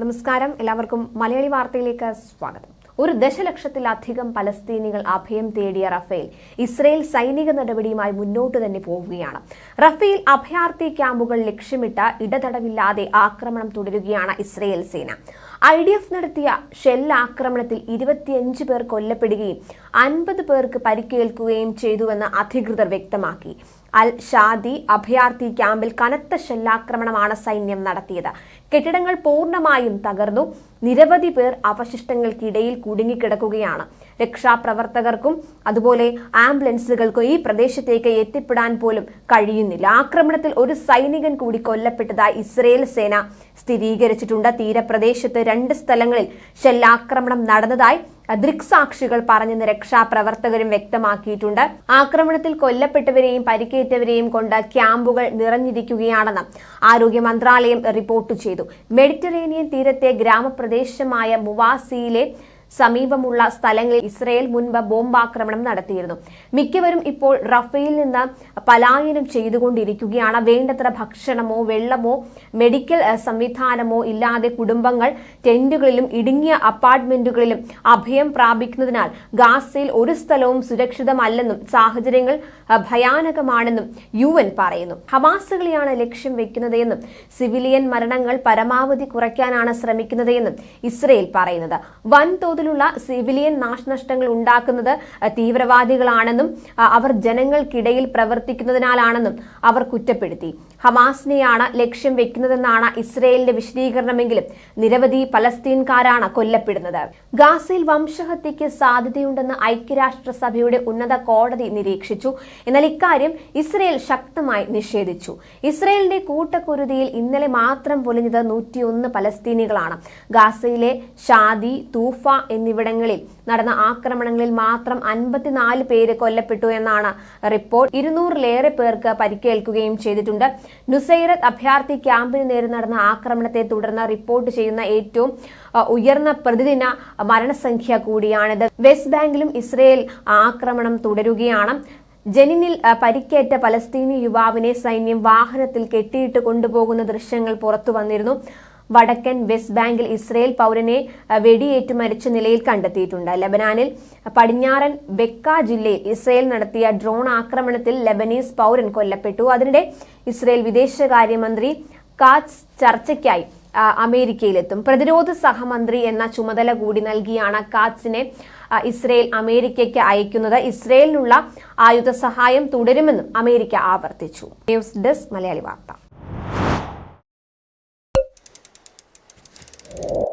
നമസ്കാരം. എല്ലാവർക്കും മലയാളി വാർത്തയിലേക്ക് സ്വാഗതം. ഒരു ദശലക്ഷത്തിലധികം പലസ്തീനികൾ അഭയം തേടിയ റഫേൽ ഇസ്രയേൽ സൈനിക നടപടിയുമായി മുന്നോട്ട് തന്നെ പോവുകയാണ്. റഫേൽ അഭയാർത്ഥി ക്യാമ്പുകൾ ലക്ഷ്യമിട്ട് ഇടതടവില്ലാതെ ആക്രമണം തുടരുകയാണ് ഇസ്രയേൽ സേന. ഐ ഡി എഫ് നടത്തിയ ഷെല്ലാക്രമണത്തിൽ ഇരുപത്തിയഞ്ച് പേർ കൊല്ലപ്പെടുകയും അൻപത് പേർക്ക് പരിക്കേൽക്കുകയും ചെയ്തുവെന്ന് അധികൃതർ വ്യക്തമാക്കി. അൽ ഷാദി അഭയാർത്ഥി ക്യാമ്പിൽ കനത്ത ഷെല്ലാക്രമണമാണ് സൈന്യം നടത്തിയത്. കെട്ടിടങ്ങൾ പൂർണമായും തകർന്നു. നിരവധി പേർ അവശിഷ്ടങ്ങൾക്കിടയിൽ കുടുങ്ങിക്കിടക്കുകയാണ്. രക്ഷാപ്രവർത്തകർക്കും അതുപോലെ ആംബുലൻസുകൾക്കും ഈ പ്രദേശത്തേക്ക് എത്തിപ്പെടാൻ പോലും കഴിയുന്നില്ല. ആക്രമണത്തിൽ ഒരു സൈനികൻ കൂടി കൊല്ലപ്പെട്ടതായി ഇസ്രയേൽ സേന സ്ഥിരീകരിച്ചിട്ടുണ്ട്. തീരപ്രദേശത്ത് രണ്ട് സ്ഥലങ്ങളിൽ ഷെല്ലാക്രമണം നടന്നതായി ദൃക്സാക്ഷികൾ പറഞ്ഞെന്ന് രക്ഷാപ്രവർത്തകരും വ്യക്തമാക്കിയിട്ടുണ്ട്. ആക്രമണത്തിൽ കൊല്ലപ്പെട്ടവരെയും പരിക്കേറ്റവരെയും കൊണ്ട് ക്യാമ്പുകൾ നിറഞ്ഞിരിക്കുകയാണെന്ന് ആരോഗ്യ മന്ത്രാലയം റിപ്പോർട്ട് ചെയ്തു. മെഡിറ്ററേനിയൻ തീരത്തെ ഗ്രാമപ്രദേശമായ മുവാസിയിലെ സമീപമുള്ള സ്ഥലങ്ങളിൽ ഇസ്രയേൽ മുൻപ് ബോംബാക്രമണം നടത്തിയിരുന്നു. മിക്കവരും ഇപ്പോൾ റഫേൽ നിന്ന് പലായനം ചെയ്തുകൊണ്ടിരിക്കുകയാണ്. വേണ്ടത്ര ഭക്ഷണമോ വെള്ളമോ മെഡിക്കൽ സംവിധാനമോ ഇല്ലാതെ കുടുംബങ്ങൾ ടെന്റുകളിലും ഇടുങ്ങിയ അപ്പാർട്ട്മെന്റുകളിലും അഭയം പ്രാപിക്കുന്നതിനാൽ ഗാസയിൽ ഒരു സ്ഥലവും സുരക്ഷിതമല്ലെന്നും സാഹചര്യങ്ങൾ ഭയാനകമാണെന്നും യു എൻ പറയുന്നു. ഹമാസുകളെയാണ് ലക്ഷ്യം വെക്കുന്നതെന്നും സിവിലിയൻ മരണങ്ങൾ പരമാവധി കുറയ്ക്കാനാണ് ശ്രമിക്കുന്നതെന്നും ഇസ്രയേൽ പറയുന്നത്. വൻതോതിലുള്ള സിവിലിയൻ നാശനഷ്ടങ്ങൾ ഉണ്ടാക്കുന്നത് തീവ്രവാദികളാണെന്നും അവർ ജനങ്ങൾക്കിടയിൽ പ്രവർത്തിക്കുന്നതിനാലാണെന്നും അവർ കുറ്റപ്പെടുത്തി. ഹമാസിനെയാണ് ലക്ഷ്യം വെക്കുന്നതെന്നാണ് ഇസ്രയേലിന്റെ വിശദീകരണമെങ്കിലും നിരവധി പലസ്തീൻകാരാണ് കൊല്ലപ്പെടുന്നത്. ഗാസയിൽ വംശഹത്യയ്ക്ക് സാധ്യതയുണ്ടെന്ന് ഐക്യരാഷ്ട്രസഭയുടെ ഉന്നത കോടതി നിരീക്ഷിച്ചു. എന്നാൽ ഇക്കാര്യം ഇസ്രയേൽ ശക്തമായി നിഷേധിച്ചു. ഇസ്രയേലിന്റെ കൂട്ടക്കുരുതിയിൽ ഇന്നലെ മാത്രം പൊലിഞ്ഞത് നൂറ്റിയൊന്ന് പലസ്തീനികളാണ് ഗാസയിലെ ഷാദി തൂഫ എന്നിവിടങ്ങളിൽ നടന്ന ആക്രമണങ്ങളിൽ മാത്രം അൻപത്തിനാല് പേര് കൊല്ലപ്പെട്ടു എന്നാണ് റിപ്പോർട്ട്. ഇരുന്നൂറിലേറെ പേർക്ക് പരിക്കേൽക്കുകയും ചെയ്തിട്ടുണ്ട്. നുസൈറത്ത് അഭയാർത്ഥി ക്യാമ്പിന് നേരെ നടന്ന ആക്രമണത്തെ തുടർന്ന് റിപ്പോർട്ട് ചെയ്യുന്ന ഏറ്റവും ഉയർന്ന പ്രതിദിന മരണസംഖ്യ കൂടിയാണിത്. വെസ്റ്റ് ബാങ്കിലും ഇസ്രയേൽ ആക്രമണം തുടരുകയാണ്. ജനിനിൽ പരിക്കേറ്റ പലസ്തീനി യുവാവിനെ സൈന്യം വാഹനത്തിൽ കെട്ടിയിട്ട് കൊണ്ടുപോകുന്ന ദൃശ്യങ്ങൾ പുറത്തു വന്നിരുന്നു. വടക്കൻ വെസ്റ്റ് ബാങ്കിൽ ഇസ്രയേൽ പൗരനെ വെടിയേറ്റ് മരിച്ച നിലയിൽ കണ്ടെത്തിയിട്ടുണ്ട്. ലബനാനിൽ പടിഞ്ഞാറൻ ബെക്ക ജില്ലയിൽ ഇസ്രയേൽ നടത്തിയ ഡ്രോൺ ആക്രമണത്തിൽ ലബനീസ് പൗരൻ കൊല്ലപ്പെട്ടു. അതിനിടെ ഇസ്രയേൽ വിദേശകാര്യമന്ത്രി കാറ്റ്സ് ചർച്ചയ്ക്കായി അമേരിക്കയിലെത്തും. പ്രതിരോധ സഹമന്ത്രി എന്ന ചുമതല കൂടി നൽകിയാണ് കാറ്റ്സിനെ ഇസ്രയേൽ അമേരിക്കയ്ക്ക് അയക്കുന്നത്. ഇസ്രയേലിനുള്ള ആയുധ സഹായം തുടരുമെന്നും അമേരിക്ക ആവർത്തിച്ചു. ന്യൂസ് ഡെസ്ക് മലയാളി വാർത്ത. you